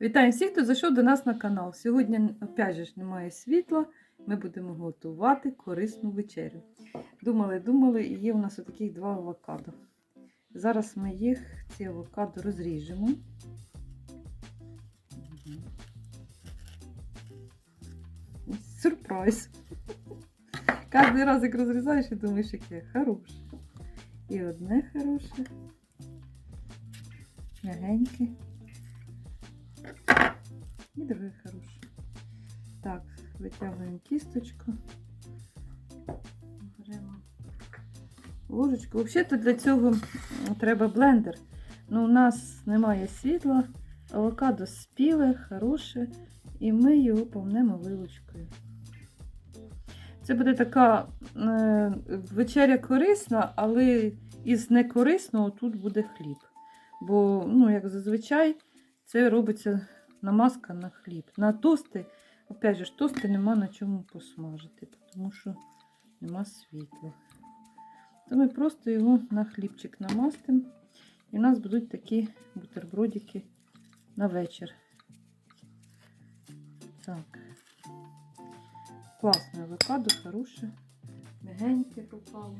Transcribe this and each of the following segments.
Вітаю всіх, хто зайшов до нас на канал. Сьогодні, опять же, немає світла. Ми будемо готувати корисну вечерю. Думали, думали, і є у нас отаких два авокадо. Зараз ми їх, ці авокадо, розріжемо. Сюрприз. Кожен раз, як розрізаєш, і думаєш, яке хороше. І одне хороше. Мягеньке. І друге хороше. Так, витягуємо кісточку. Беремо ложечку. Взагалі-то для цього треба блендер. Ну, у нас немає світла, авокадо спіле, хороше, і ми його повнемо вилочкою. Це буде така е, вечеря корисна, але із некорисного тут буде хліб. Бо, ну, як зазвичай, це робиться намазка на хліб. На тости, опять же, тости нема на чому посмажити, тому що нема світла. То ми просто його на хлібчик намастимо. І у нас будуть такі бутербродики на вечір. Так. Класне авокадо, хороше, мягеньке попало.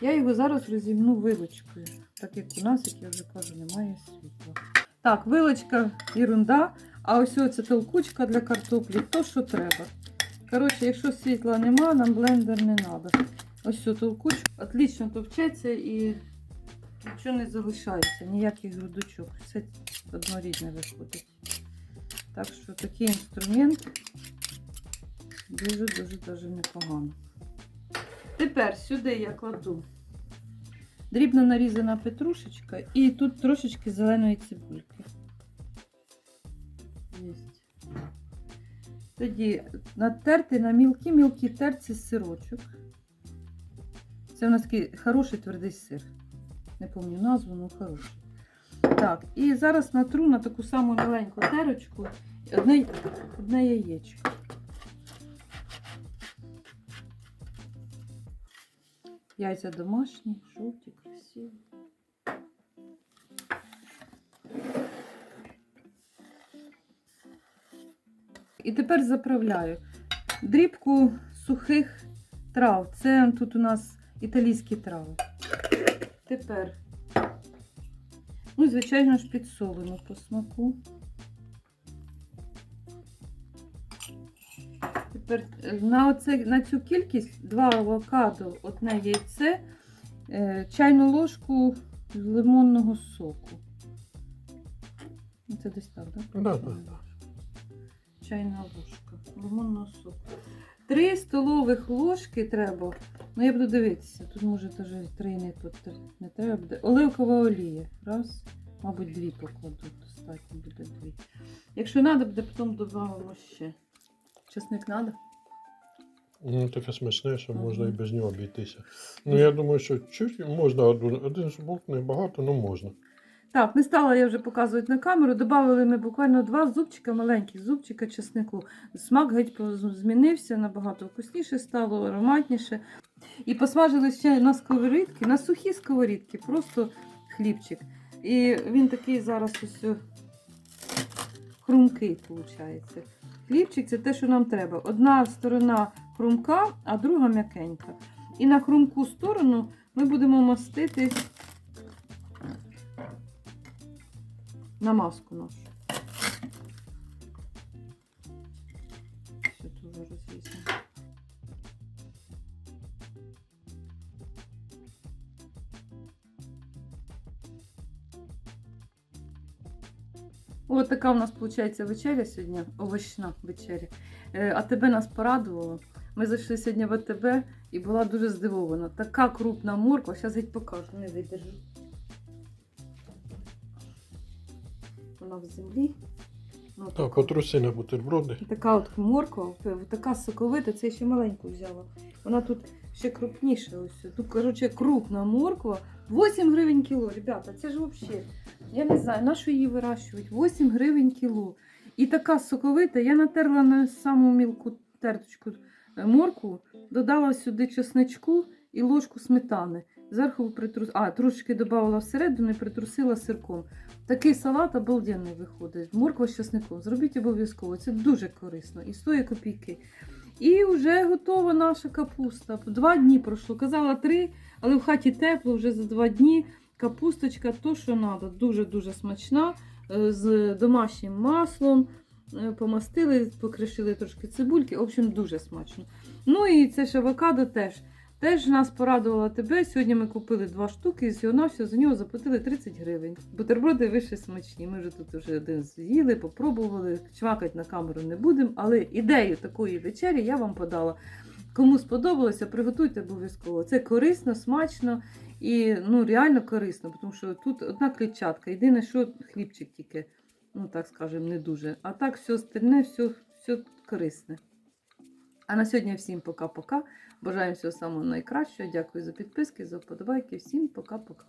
Я його зараз розімну вилочкою, так як у нас, як я вже кажу, немає світла. Так, вилочка ерунда, а ось оця толкучка для картоплі, то що треба. Коротше, якщо світла нема, нам блендер не треба. Ось цю толкучку отлично товчеться і нічого не залишається, ніяких грудочок. Все однорідне виходить. Так що такий інструмент дуже-дуже дуже непогано. Тепер сюди я кладу дрібно нарізана петрушечка і тут трошечки зеленої цибульки. Тоді натертий на мілкі-мілкі терці сирочок. Це у нас такий хороший твердий сир. Не пам'ятаю назву, але хороший. Так, і зараз натру на таку саму маленьку терочку одне, одне яєчко. Яйця домашні, жовті, красиві. І тепер заправляю дрібку сухих трав. Це тут у нас італійські трави. Тепер, ну, звичайно ж, підсолимо по смаку. Тепер е, на, оце, на цю кількість два авокадо, одне яйце, е, чайну ложку лимонного соку. Ну, Це десь так, так? Да, да, да. Чайна ложка лимонного соку. Три столових ложки треба. Ну, я буду дивитися. Тут може навіть три не, потр- не треба буде. Оливкова олія. Раз, мабуть, дві покладу. Достатньо буде дві. Якщо треба, буде потім додамо ще. Чесник треба? Ну, таке смачне, що можна і без нього обійтися. Ну, я думаю, що чуть можна один, один зубок небагато, але можна. Так, не стала я вже показувати на камеру. Добавили ми буквально два зубчика, маленьких зубчика чеснику. Смак геть змінився, набагато вкусніше стало, ароматніше. І посмажили ще на сковорідки, на сухі сковорідки, просто хлібчик. І він такий зараз ось хрумкий, виходить. Хлібчик це те, що нам треба. Одна сторона хрумка, а друга м'якенька. І на хрумку сторону ми будемо мастити намазку нашу. Ось така у нас виходить вечеря сьогодні, овочна вечеря. Е, А тебе нас порадувало. Ми зайшли сьогодні в АТБ і була дуже здивована. Така крупна морква, зараз геть покажу, не видержу. Вона в землі. Ну, Так, отруси на бутерброди. Така от морква, така соковита, це я ще маленьку взяла. Вона тут ще крупніша. Ось. Тут, коротше, крупна морква. 8 гривень кіло, ребята, це ж взагалі. Я не знаю, на що її вирощують. 8 гривень кіло. І така соковита. Я натерла на саму мілку терточку е, моркву, додала сюди чесничку і ложку сметани. Зверху притрус... А, трошки додавала всередину і притрусила сирком. Такий салат обалденний виходить. Морква з часником. Зробіть обов'язково. Це дуже корисно. І стоїть копійки. І вже готова наша капуста. Два дні пройшло. Казала три, але в хаті тепло вже за два дні. Капусточка, то, що треба. Дуже-дуже смачна. е, З домашнім маслом. Е, Помастили, покришили трошки цибульки. В общем, дуже смачно. Ну і це ж авокадо теж. Теж нас порадувала тебе. Сьогодні ми купили два штуки, і всього навсього за нього заплатили 30 гривень. Бутерброди вище смачні. Ми вже тут вже один з'їли, попробували. Чвакати на камеру не будемо, але ідею такої вечері я вам подала. Кому сподобалося, приготуйте обов'язково. Це корисно, смачно і ну, реально корисно, тому що тут одна клітчатка. Єдине, що хлібчик тільки, ну так скажемо, не дуже. А так все остальне, все, все корисне. А на сьогодні всім пока-пока. Бажаємо всього самого найкращого. Дякую за підписки, за вподобайки. Всім пока-пока.